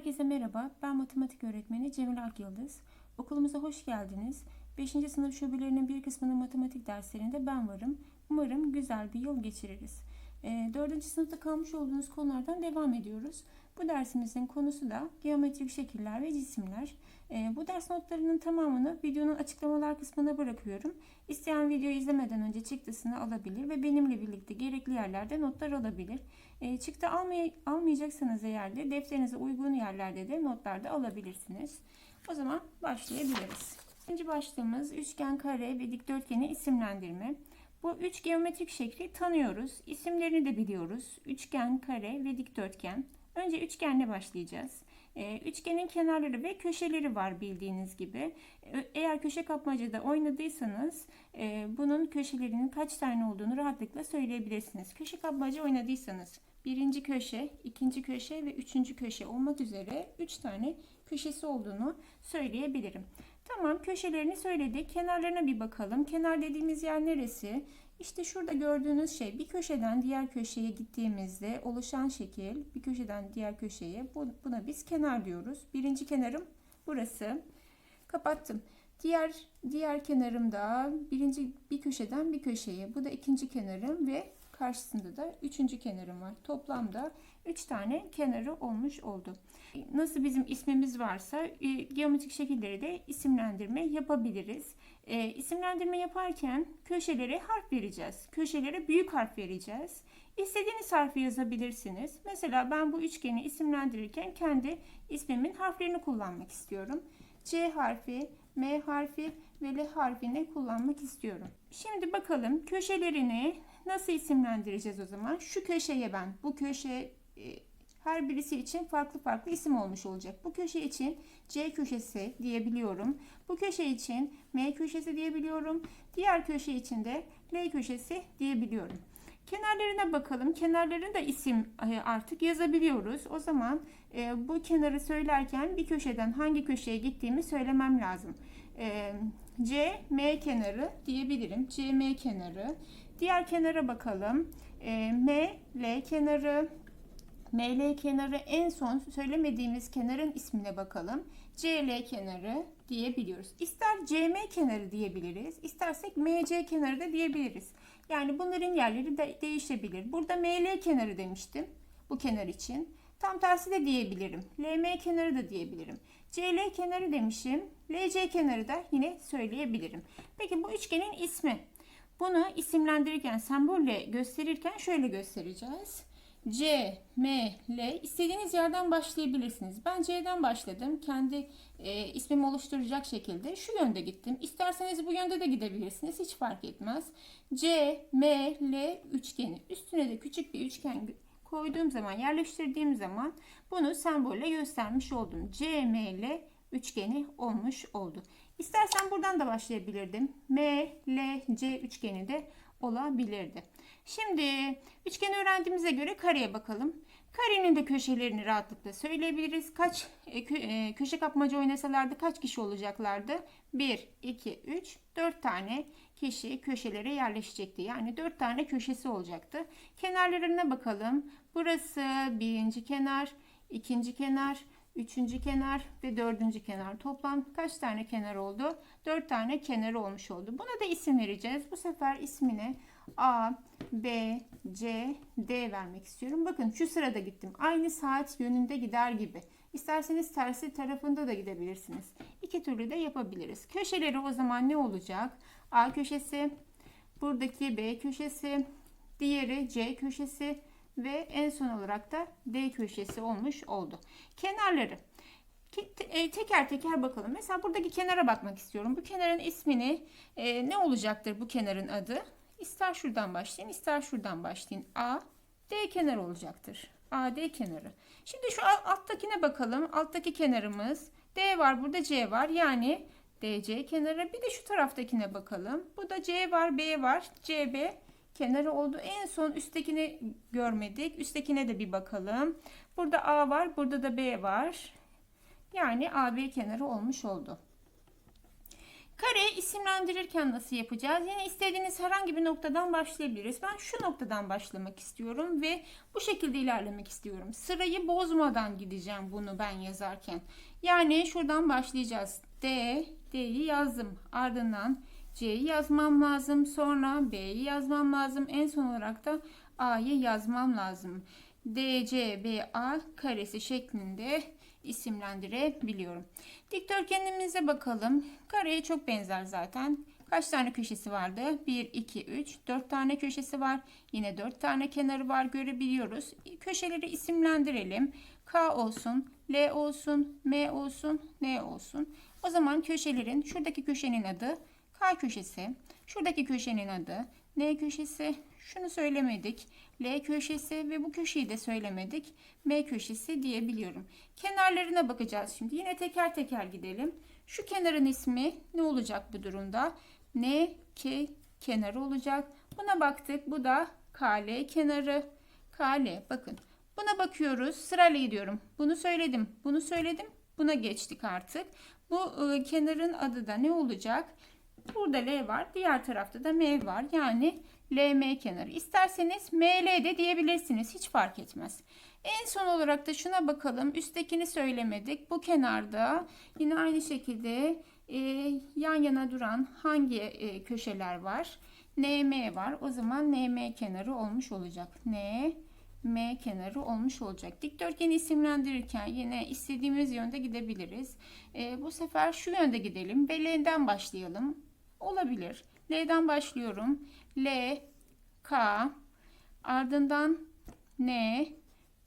Herkese merhaba. Ben matematik öğretmeni Cemil Akyıldız. Okulumuza hoş geldiniz. 5. sınıf şubelerinin bir kısmının matematik derslerinde ben varım. Umarım güzel bir yıl geçiririz. 4. sınıfta kalmış olduğunuz konulardan devam ediyoruz. Bu dersimizin konusu da geometrik şekiller ve cisimler. Ee, Bu ders notlarının tamamını videonun açıklamalar kısmına bırakıyorum. İsteyen videoyu izlemeden önce çıktısını alabilir ve benimle birlikte gerekli yerlerde notlar alabilir. E, çıktı almay almayacaksanız eğer de defterinize uygun yerlerde de notlar da alabilirsiniz. O zaman başlayabiliriz. İkinci başlığımız üçgen, kare ve dikdörtgeni isimlendirme. Bu üç geometrik şekli tanıyoruz. İsimlerini de biliyoruz. Üçgen, kare ve dikdörtgen. Önce üçgenle başlayacağız. Ee, üçgenin kenarları ve köşeleri var bildiğiniz gibi. Ee, Eğer köşe kapmacada oynadıysanız e, bunun köşelerinin kaç tane olduğunu rahatlıkla söyleyebilirsiniz. Köşe kapmaca oynadıysanız birinci köşe, ikinci köşe ve üçüncü köşe olmak üzere üç tane köşesi olduğunu söyleyebilirim. Tamam köşelerini söyledik. Kenarlarına bir bakalım. Kenar dediğimiz yer neresi? İşte şurada gördüğünüz şey bir köşeden diğer köşeye gittiğimizde oluşan şekil bir köşeden diğer köşeye bu- buna biz kenar diyoruz. Birinci kenarım burası. Kapattım. Diğer diğer kenarım da birinci bir köşeden bir köşeye. Bu da ikinci kenarım ve karşısında da üçüncü kenarım var. Toplamda üç tane kenarı olmuş oldu. Nasıl bizim ismimiz varsa e, geometrik şekilleri de isimlendirme yapabiliriz. E, isimlendirme yaparken köşelere harf vereceğiz. Köşelere büyük harf vereceğiz. İstediğiniz harfi yazabilirsiniz. Mesela ben bu üçgeni isimlendirirken kendi ismimin harflerini kullanmak istiyorum. C harfi, M harfi ve L harfini kullanmak istiyorum. Şimdi bakalım köşelerini nasıl isimlendireceğiz o zaman? Şu köşeye ben, bu köşe e, her birisi için farklı farklı isim olmuş olacak. Bu köşe için C köşesi diyebiliyorum. Bu köşe için M köşesi diyebiliyorum. Diğer köşe için de L köşesi diyebiliyorum. Kenarlarına bakalım. Kenarlarını da isim e, artık yazabiliyoruz. O zaman e, bu kenarı söylerken bir köşeden hangi köşeye gittiğimi söylemem lazım. E, C, M kenarı diyebilirim. C, M kenarı. Diğer kenara bakalım. E, M, L kenarı. ML kenarı en son söylemediğimiz kenarın ismine bakalım. CL kenarı diyebiliyoruz. İster CM kenarı diyebiliriz, istersek MC kenarı da diyebiliriz. Yani bunların yerleri de değişebilir. Burada ML kenarı demiştim bu kenar için. Tam tersi de diyebilirim. LM kenarı da diyebilirim. CL kenarı demişim. LC kenarı da yine söyleyebilirim. Peki bu üçgenin ismi. Bunu isimlendirirken, sembolle gösterirken şöyle göstereceğiz. C, M, L istediğiniz yerden başlayabilirsiniz. Ben C'den başladım. Kendi e, ismimi oluşturacak şekilde şu yönde gittim. İsterseniz bu yönde de gidebilirsiniz. Hiç fark etmez. C, M, L üçgeni. Üstüne de küçük bir üçgen koyduğum zaman, yerleştirdiğim zaman bunu sembolle göstermiş oldum. C, M, L üçgeni olmuş oldu. İstersen buradan da başlayabilirdim. M, L, C üçgeni de olabilirdi. Şimdi üçgeni öğrendiğimize göre kareye bakalım. Karenin de köşelerini rahatlıkla söyleyebiliriz. Kaç e, e, köşe kapmaca oynasalardı kaç kişi olacaklardı? 1, 2, 3, 4 tane kişi köşelere yerleşecekti. Yani 4 tane köşesi olacaktı. Kenarlarına bakalım. Burası birinci kenar, ikinci kenar, üçüncü kenar ve dördüncü kenar. Toplam kaç tane kenar oldu? 4 tane kenar olmuş oldu. Buna da isim vereceğiz. Bu sefer ismine A, B, C, D vermek istiyorum. Bakın şu sırada gittim. Aynı saat yönünde gider gibi. İsterseniz tersi tarafında da gidebilirsiniz. İki türlü de yapabiliriz. Köşeleri o zaman ne olacak? A köşesi, buradaki B köşesi, diğeri C köşesi ve en son olarak da D köşesi olmuş oldu. Kenarları. E, Teker teker bakalım. Mesela buradaki kenara bakmak istiyorum. Bu kenarın ismini e, ne olacaktır bu kenarın adı? İster şuradan başlayın, ister şuradan başlayın. A, D kenarı olacaktır. A, D kenarı. Şimdi şu al- alttakine bakalım. Alttaki kenarımız D var, burada C var. Yani DC kenarı. Bir de şu taraftakine bakalım. Bu da C var, B var. CB kenarı oldu. En son üsttekini görmedik. Üsttekine de bir bakalım. Burada A var, burada da B var. Yani AB kenarı olmuş oldu. Kareyi isimlendirirken nasıl yapacağız? Yine istediğiniz herhangi bir noktadan başlayabiliriz. Ben şu noktadan başlamak istiyorum ve bu şekilde ilerlemek istiyorum. Sırayı bozmadan gideceğim bunu ben yazarken. Yani şuradan başlayacağız. D, D'yi yazdım. Ardından C'yi yazmam lazım. Sonra B'yi yazmam lazım. En son olarak da A'yı yazmam lazım. DCBA karesi şeklinde isimlendirebiliyorum. Dikdörtgenimize bakalım. Kareye çok benzer zaten. Kaç tane köşesi vardı? 1, 2, 3, 4 tane köşesi var. Yine 4 tane kenarı var görebiliyoruz. Köşeleri isimlendirelim. K olsun, L olsun, M olsun, N olsun. O zaman köşelerin, şuradaki köşenin adı K köşesi, şuradaki köşenin adı N köşesi, şunu söylemedik. L köşesi ve bu köşeyi de söylemedik. M köşesi diyebiliyorum. Kenarlarına bakacağız şimdi. Yine teker teker gidelim. Şu kenarın ismi ne olacak bu durumda? N, K kenarı olacak. Buna baktık. Bu da KL kenarı. KL bakın. Buna bakıyoruz. Sırayla gidiyorum. Bunu söyledim. Bunu söyledim. Buna geçtik artık. Bu e, kenarın adı da ne olacak? Burada L var. Diğer tarafta da M var. Yani LM kenarı. İsterseniz ML de diyebilirsiniz. Hiç fark etmez. En son olarak da şuna bakalım. Üsttekini söylemedik. Bu kenarda yine aynı şekilde e, yan yana duran hangi e, köşeler var? NM var. O zaman NM kenarı olmuş olacak. N M kenarı olmuş olacak. Dikdörtgeni isimlendirirken yine istediğimiz yönde gidebiliriz. E, bu sefer şu yönde gidelim ve L'den başlayalım. Olabilir. L'den başlıyorum. L, K, ardından N,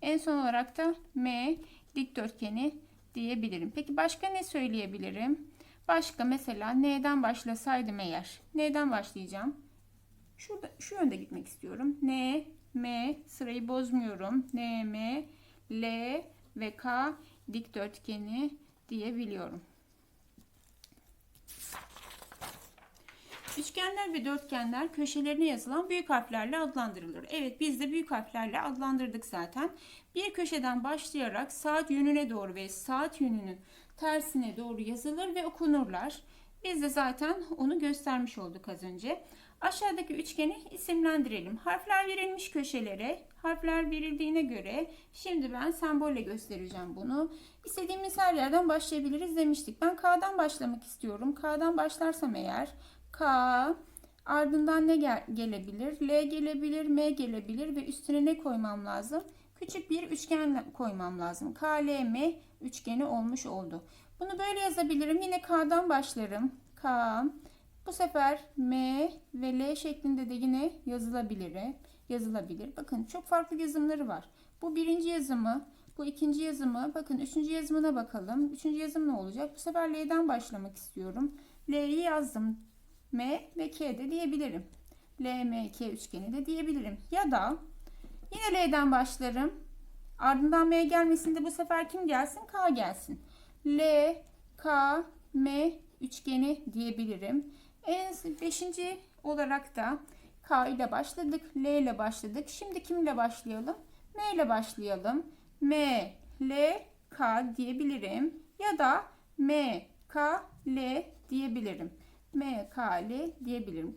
en son olarak da M dikdörtgeni diyebilirim. Peki başka ne söyleyebilirim? Başka mesela N'den başlasaydım eğer. N'den başlayacağım. Şurada, şu yönde gitmek istiyorum. N, M sırayı bozmuyorum. N, M, L ve K dikdörtgeni diyebiliyorum. Üçgenler ve dörtgenler köşelerine yazılan büyük harflerle adlandırılır. Evet biz de büyük harflerle adlandırdık zaten. Bir köşeden başlayarak saat yönüne doğru ve saat yönünün tersine doğru yazılır ve okunurlar. Biz de zaten onu göstermiş olduk az önce. Aşağıdaki üçgeni isimlendirelim. Harfler verilmiş köşelere, harfler verildiğine göre şimdi ben sembolle göstereceğim bunu. İstediğimiz her yerden başlayabiliriz demiştik. Ben K'dan başlamak istiyorum. K'dan başlarsam eğer K ardından ne gel gelebilir? L gelebilir, M gelebilir ve üstüne ne koymam lazım? Küçük bir üçgen koymam lazım. K, L, M üçgeni olmuş oldu. Bunu böyle yazabilirim. Yine K'dan başlarım. K. Bu sefer M ve L şeklinde de yine yazılabilir. Yazılabilir. Bakın çok farklı yazımları var. Bu birinci yazımı, bu ikinci yazımı. Bakın üçüncü yazımına bakalım. Üçüncü yazım ne olacak? Bu sefer L'den başlamak istiyorum. L'yi yazdım. M ve K de diyebilirim. L, M, K üçgeni de diyebilirim. Ya da yine L'den başlarım. Ardından M gelmesinde bu sefer kim gelsin? K gelsin. L, K, M üçgeni diyebilirim. En beşinci olarak da K ile başladık. L ile başladık. Şimdi kimle başlayalım? M ile başlayalım. M, L, K diyebilirim. Ya da M, K, L diyebilirim. M, K, L diyebilirim.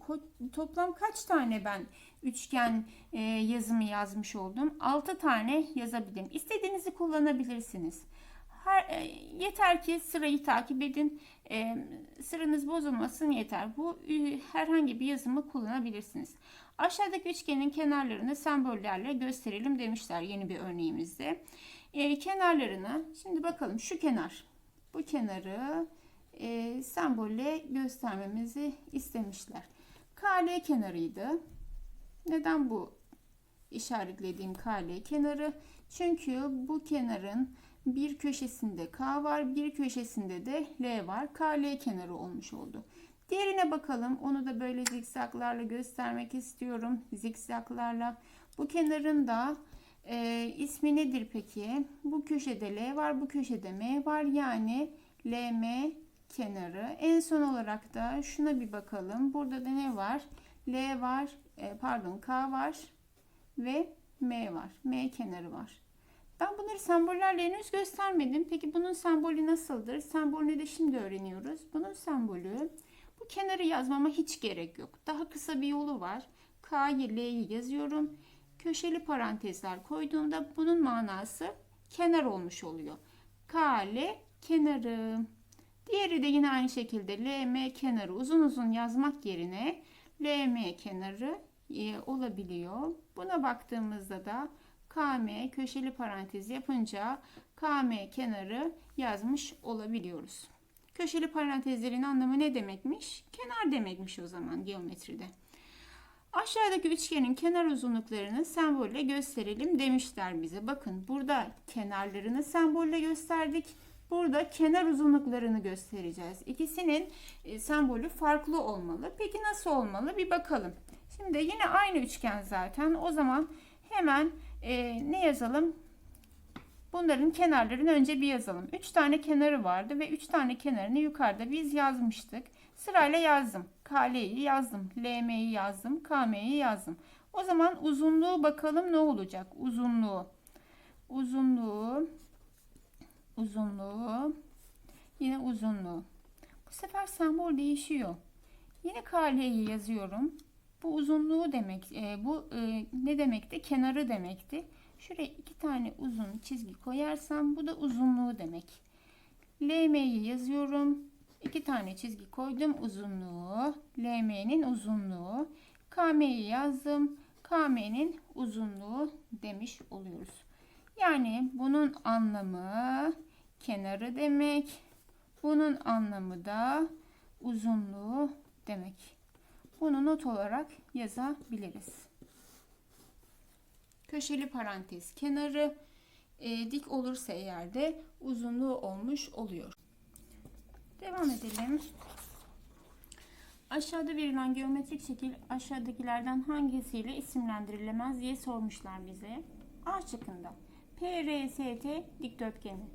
Toplam kaç tane ben üçgen e, yazımı yazmış oldum? 6 tane yazabilirim. İstediğinizi kullanabilirsiniz. Her, e, yeter ki sırayı takip edin. E, sıranız bozulmasın yeter. Bu e, herhangi bir yazımı kullanabilirsiniz. Aşağıdaki üçgenin kenarlarını sembollerle gösterelim demişler yeni bir örneğimizde. E, kenarlarını şimdi bakalım şu kenar. Bu kenarı e, sembolle göstermemizi istemişler. KL kenarıydı. Neden bu işaretlediğim KL kenarı? Çünkü bu kenarın bir köşesinde K var, bir köşesinde de L var. KL kenarı olmuş oldu. Diğerine bakalım. Onu da böyle zikzaklarla göstermek istiyorum. Zikzaklarla. Bu kenarın da e, ismi nedir peki? Bu köşede L var, bu köşede M var. Yani LM kenarı. En son olarak da şuna bir bakalım. Burada da ne var? L var, e, pardon K var ve M var. M kenarı var. Ben bunları sembollerle henüz göstermedim. Peki bunun sembolü nasıldır? Sembolünü de şimdi öğreniyoruz. Bunun sembolü Bu kenarı yazmama hiç gerek yok. Daha kısa bir yolu var. K'yı L'yi yazıyorum. Köşeli parantezler koyduğumda bunun manası kenar olmuş oluyor. K, L kenarı. Diğeri de yine aynı şekilde LM kenarı uzun uzun yazmak yerine LM kenarı e, olabiliyor. Buna baktığımızda da KM köşeli parantez yapınca KM kenarı yazmış olabiliyoruz. Köşeli parantezlerin anlamı ne demekmiş? Kenar demekmiş o zaman geometride. Aşağıdaki üçgenin kenar uzunluklarını sembolle gösterelim demişler bize. Bakın burada kenarlarını sembolle gösterdik. Burada kenar uzunluklarını göstereceğiz. İkisinin e, sembolü farklı olmalı. Peki nasıl olmalı? Bir bakalım. Şimdi yine aynı üçgen zaten. O zaman hemen e, ne yazalım? Bunların kenarlarını önce bir yazalım. 3 tane kenarı vardı ve 3 tane kenarını yukarıda biz yazmıştık. Sırayla yazdım. KL'yi yazdım. LM'yi yazdım. KM'yi yazdım. O zaman uzunluğu bakalım ne olacak? Uzunluğu. Uzunluğu. Uzunluğu. Yine uzunluğu. Bu sefer sembol değişiyor. Yine KL'yi yazıyorum. Bu uzunluğu demek. E, bu e, ne demekti? Kenarı demekti. Şuraya iki tane uzun çizgi koyarsam bu da uzunluğu demek. LM'yi yazıyorum. İki tane çizgi koydum uzunluğu. LM'nin uzunluğu. KM'yi yazdım. KM'nin uzunluğu demiş oluyoruz. Yani bunun anlamı kenarı demek. Bunun anlamı da uzunluğu demek. Bunu not olarak yazabiliriz. Köşeli parantez kenarı e, dik olursa eğer de uzunluğu olmuş oluyor. Devam edelim. Aşağıda verilen geometrik şekil aşağıdakilerden hangisiyle isimlendirilemez diye sormuşlar bize. A şıkkında PRST dikdörtgeni.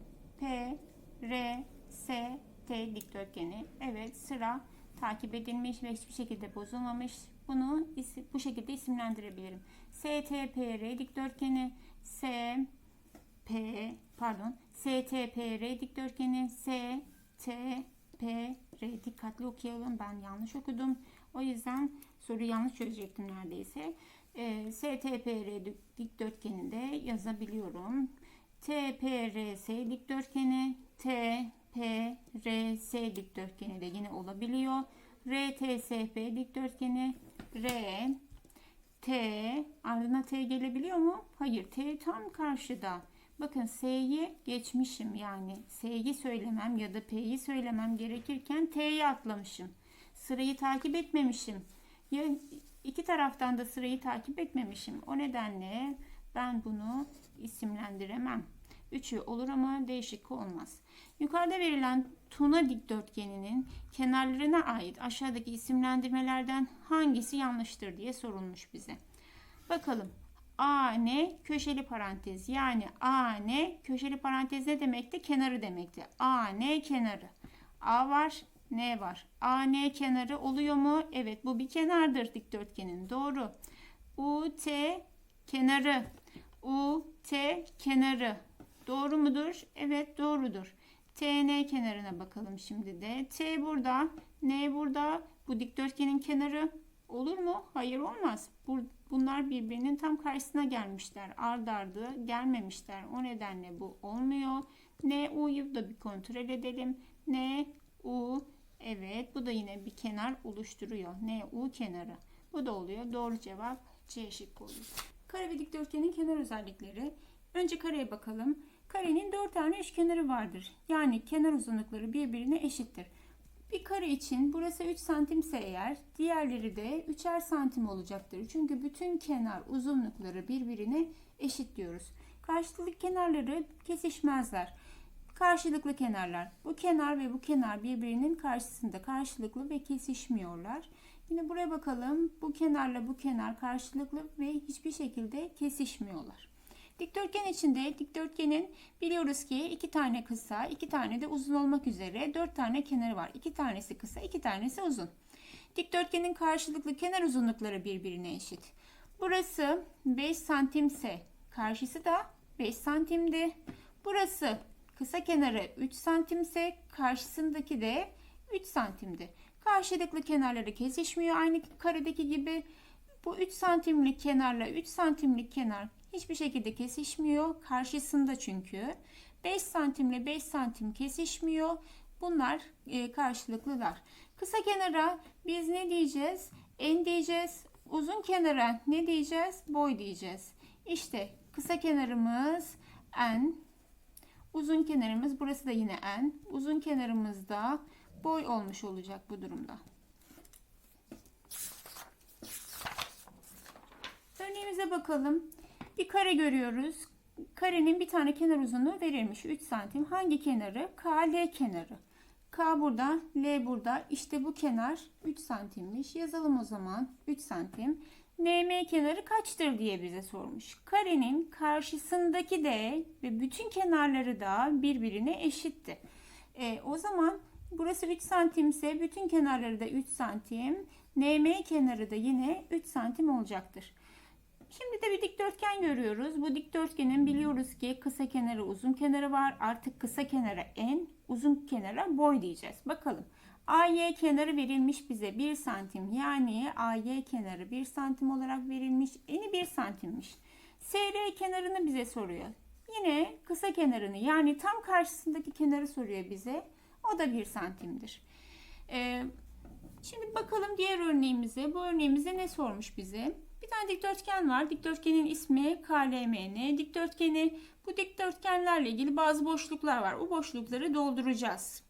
P, R, S, T dikdörtgeni. Evet sıra takip edilmiş ve hiçbir şekilde bozulmamış. Bunu bu şekilde isimlendirebilirim. STPR dikdörtgeni, S, P, pardon, STPR dikdörtgeni, S, T, P, R dikkatli okuyalım. Ben yanlış okudum. O yüzden soruyu yanlış çözecektim neredeyse. E, STPR dikdörtgeni de yazabiliyorum. TPRS dikdörtgeni, TPRS dikdörtgeni de yine olabiliyor. RTSP dikdörtgeni, R, T, ardına T gelebiliyor mu? Hayır, T tam karşıda. Bakın S'yi geçmişim yani S'yi söylemem ya da P'yi söylemem gerekirken T'yi atlamışım. Sırayı takip etmemişim. Ya iki taraftan da sırayı takip etmemişim. O nedenle ben bunu isimlendiremem. Üçü olur ama değişik olmaz. Yukarıda verilen Tuna dikdörtgeninin kenarlarına ait aşağıdaki isimlendirmelerden hangisi yanlıştır diye sorulmuş bize. Bakalım. A ne köşeli parantez yani A ne köşeli parantez ne demekti? Kenarı demekti. A ne kenarı. A var N var. A N kenarı oluyor mu? Evet bu bir kenardır dikdörtgenin. Doğru. U T kenarı. U T kenarı. Doğru mudur? Evet doğrudur. TN kenarına bakalım şimdi de. T burada. N burada. Bu dikdörtgenin kenarı olur mu? Hayır olmaz. Bunlar birbirinin tam karşısına gelmişler. Ard ardı gelmemişler. O nedenle bu olmuyor. N, U'yu da bir kontrol edelim. N, U. Evet bu da yine bir kenar oluşturuyor. N, U kenarı. Bu da oluyor. Doğru cevap C şıkkı oluyor. Kare ve dikdörtgenin kenar özellikleri. Önce kareye bakalım. Karenin 4 tane üçkenarı vardır. Yani kenar uzunlukları birbirine eşittir. Bir kare için burası 3 santimse eğer diğerleri de 3'er santim olacaktır. Çünkü bütün kenar uzunlukları birbirine eşit diyoruz. Karşılıklı kenarları kesişmezler. Karşılıklı kenarlar. Bu kenar ve bu kenar birbirinin karşısında karşılıklı ve kesişmiyorlar. Yine buraya bakalım. Bu kenarla bu kenar karşılıklı ve hiçbir şekilde kesişmiyorlar. Dikdörtgen içinde dikdörtgenin biliyoruz ki iki tane kısa, iki tane de uzun olmak üzere dört tane kenarı var. İki tanesi kısa, iki tanesi uzun. Dikdörtgenin karşılıklı kenar uzunlukları birbirine eşit. Burası 5 santimse karşısı da 5 santimdi. Burası kısa kenarı 3 santimse karşısındaki de 3 santimdi. Karşılıklı kenarları kesişmiyor. Aynı karedeki gibi bu 3 santimlik kenarla 3 santimlik kenar hiçbir şekilde kesişmiyor. Karşısında çünkü. 5 santimle 5 santim kesişmiyor. Bunlar e, karşılıklılar. Kısa kenara biz ne diyeceğiz? En diyeceğiz. Uzun kenara ne diyeceğiz? Boy diyeceğiz. İşte kısa kenarımız en. Uzun kenarımız burası da yine en. Uzun kenarımız da boy olmuş olacak bu durumda. Örneğimize bakalım. Bir kare görüyoruz. Karenin bir tane kenar uzunluğu verilmiş 3 santim. Hangi kenarı? KL kenarı. K burada, L burada. İşte bu kenar 3 santimmiş. Yazalım o zaman 3 santim. NM kenarı kaçtır diye bize sormuş. Karenin karşısındaki de ve bütün kenarları da birbirine eşitti. E, o zaman burası 3 santimse bütün kenarları da 3 santim. NM kenarı da yine 3 santim olacaktır. Şimdi de bir dikdörtgen görüyoruz. Bu dikdörtgenin biliyoruz ki kısa kenarı uzun kenarı var. Artık kısa kenara en, uzun kenara boy diyeceğiz. Bakalım. AY kenarı verilmiş bize 1 santim. Yani AY kenarı 1 santim olarak verilmiş. Eni 1 santimmiş. SR kenarını bize soruyor. Yine kısa kenarını yani tam karşısındaki kenarı soruyor bize. O da 1 santimdir. Ee, şimdi bakalım diğer örneğimize. Bu örneğimize ne sormuş bize? Bir tane dikdörtgen var. Dikdörtgenin ismi KLMN. Dikdörtgeni bu dikdörtgenlerle ilgili bazı boşluklar var. O boşlukları dolduracağız.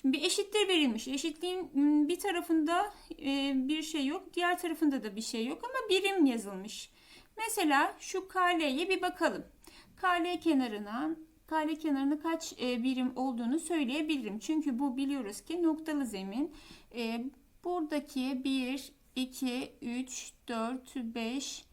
Şimdi bir eşittir verilmiş. Eşitliğin ım, bir tarafında e, bir şey yok. Diğer tarafında da bir şey yok ama birim yazılmış. Mesela şu KL'ye bir bakalım. KL kenarına KL kenarına kaç e, birim olduğunu söyleyebilirim. Çünkü bu biliyoruz ki noktalı zemin. E, buradaki 1, 2, 3, 4, 5,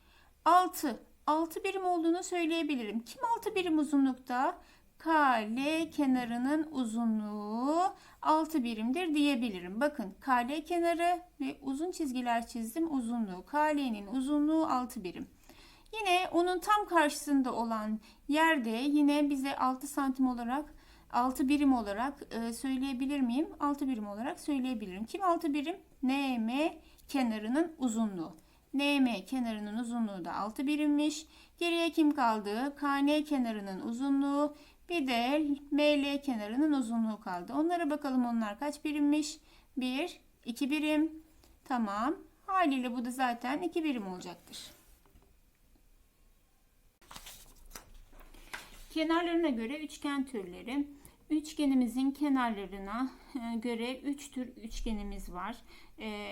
6. 6 birim olduğunu söyleyebilirim. Kim 6 birim uzunlukta? KL kenarının uzunluğu 6 birimdir diyebilirim. Bakın KL kenarı ve uzun çizgiler çizdim uzunluğu. KL'nin uzunluğu 6 birim. Yine onun tam karşısında olan yerde yine bize 6 santim olarak 6 birim olarak e, söyleyebilir miyim? 6 birim olarak söyleyebilirim. Kim 6 birim? NM kenarının uzunluğu. NM kenarının uzunluğu da 6 birimmiş. Geriye kim kaldı? KN kenarının uzunluğu. Bir de ML kenarının uzunluğu kaldı. Onlara bakalım onlar kaç birimmiş? 1, 2 birim. Tamam. Haliyle bu da zaten 2 birim olacaktır. Kenarlarına göre üçgen türleri. Üçgenimizin kenarlarına e, göre 3 tür üçgenimiz var. E,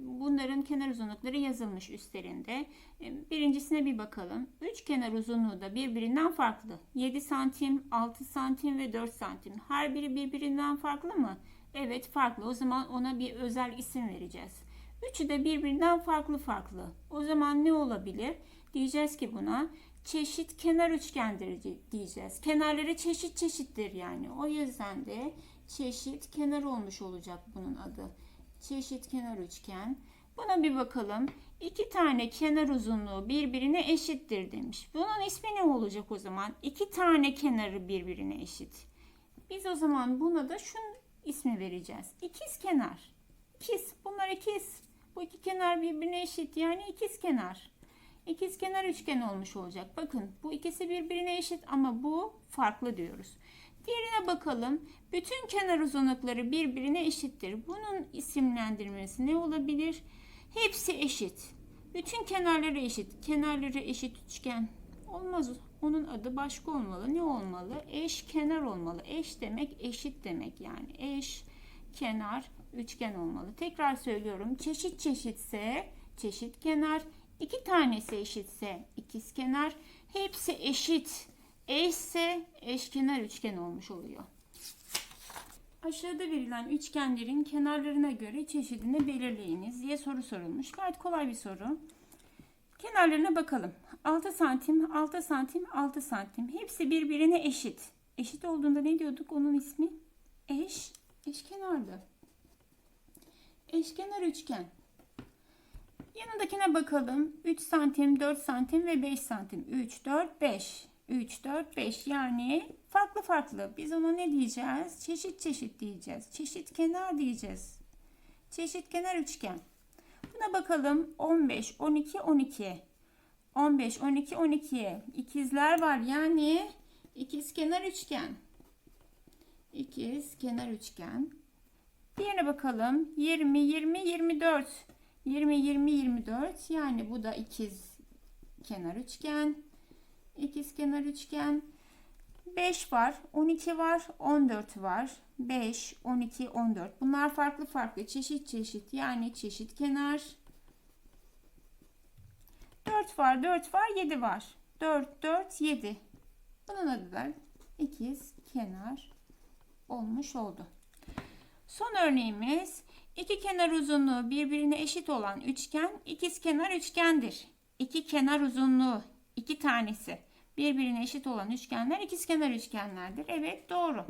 Bunların kenar uzunlukları yazılmış üstlerinde. E, Birincisine bir bakalım. Üç kenar uzunluğu da birbirinden farklı. 7 santim, 6 santim ve 4 santim. Her biri birbirinden farklı mı? Evet farklı. O zaman ona bir özel isim vereceğiz. Üçü de birbirinden farklı farklı. O zaman ne olabilir? Diyeceğiz ki buna çeşit kenar üçgendir diyeceğiz. Kenarları çeşit çeşittir yani. O yüzden de çeşit kenar olmuş olacak bunun adı. Çeşit kenar üçgen. Buna bir bakalım. İki tane kenar uzunluğu birbirine eşittir demiş. Bunun ismi ne olacak o zaman? İki tane kenarı birbirine eşit. Biz o zaman buna da şunun ismi vereceğiz. İkiz kenar. İkiz. Bunlar ikiz. Bu iki kenar birbirine eşit. Yani ikiz kenar. İkiz kenar üçgen olmuş olacak. Bakın bu ikisi birbirine eşit ama bu farklı diyoruz. Diğerine bakalım. Bütün kenar uzunlukları birbirine eşittir. Bunun isimlendirmesi ne olabilir? Hepsi eşit. Bütün kenarları eşit. Kenarları eşit üçgen. Olmaz. Onun adı başka olmalı. Ne olmalı? Eş kenar olmalı. Eş demek eşit demek yani. Eş kenar üçgen olmalı. Tekrar söylüyorum. Çeşit çeşitse çeşit kenar. İki tanesi eşitse ikiz kenar. Hepsi eşit. Eşse eşkenar üçgen olmuş oluyor. Aşağıda verilen üçgenlerin kenarlarına göre çeşidini belirleyiniz diye soru sorulmuş. Gayet kolay bir soru. Kenarlarına bakalım. 6 santim, 6 santim, 6 santim. Hepsi birbirine eşit. Eşit olduğunda ne diyorduk? Onun ismi eş, eşkenardı. Eşkenar üçgen. Yanındakine bakalım. 3 santim, 4 santim ve 5 santim. 3, 4, 5. 3, 4, 5 yani farklı farklı. Biz ona ne diyeceğiz? Çeşit çeşit diyeceğiz. Çeşit kenar diyeceğiz. Çeşitkenar üçgen. Buna bakalım. 15, 12, 12. 15, 12, 12. İkizler var. Yani ikizkenar üçgen. İkizkenar üçgen. Diğerine bakalım. 20, 20, 24. 20, 20, 24. Yani bu da ikiz kenar üçgen. İkiz kenar üçgen. 5 var, 12 var, 14 var. 5, 12, 14. Bunlar farklı farklı çeşit çeşit yani çeşit kenar. 4 var, 4 var, 7 var. 4, 4, 7. Bunun adı da ikiz kenar olmuş oldu. Son örneğimiz iki kenar uzunluğu birbirine eşit olan üçgen ikiz kenar üçgendir. İki kenar uzunluğu iki tanesi birbirine eşit olan üçgenler ikizkenar üçgenlerdir. Evet doğru.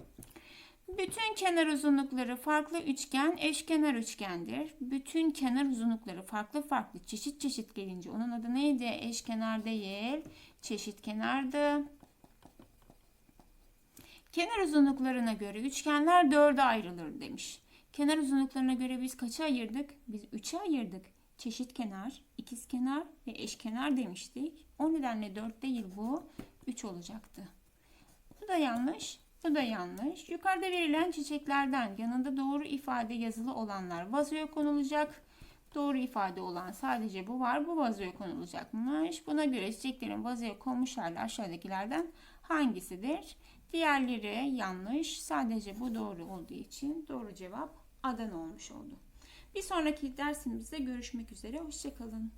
Bütün kenar uzunlukları farklı üçgen eşkenar üçgendir. Bütün kenar uzunlukları farklı farklı çeşit çeşit gelince onun adı neydi? Eşkenar değil, çeşit kenardı. Kenar uzunluklarına göre üçgenler dörde ayrılır demiş. Kenar uzunluklarına göre biz kaça ayırdık? Biz üçe ayırdık. Çeşit kenar, ikiz kenar ve eşkenar demiştik. O nedenle 4 değil bu 3 olacaktı. Bu da yanlış. Bu da yanlış. Yukarıda verilen çiçeklerden yanında doğru ifade yazılı olanlar vazoya konulacak. Doğru ifade olan sadece bu var. Bu vazoya konulacakmış. Buna göre çiçeklerin vazoya konmuş hali aşağıdakilerden hangisidir? Diğerleri yanlış. Sadece bu doğru olduğu için doğru cevap Adana olmuş oldu. Bir sonraki dersimizde görüşmek üzere. Hoşçakalın.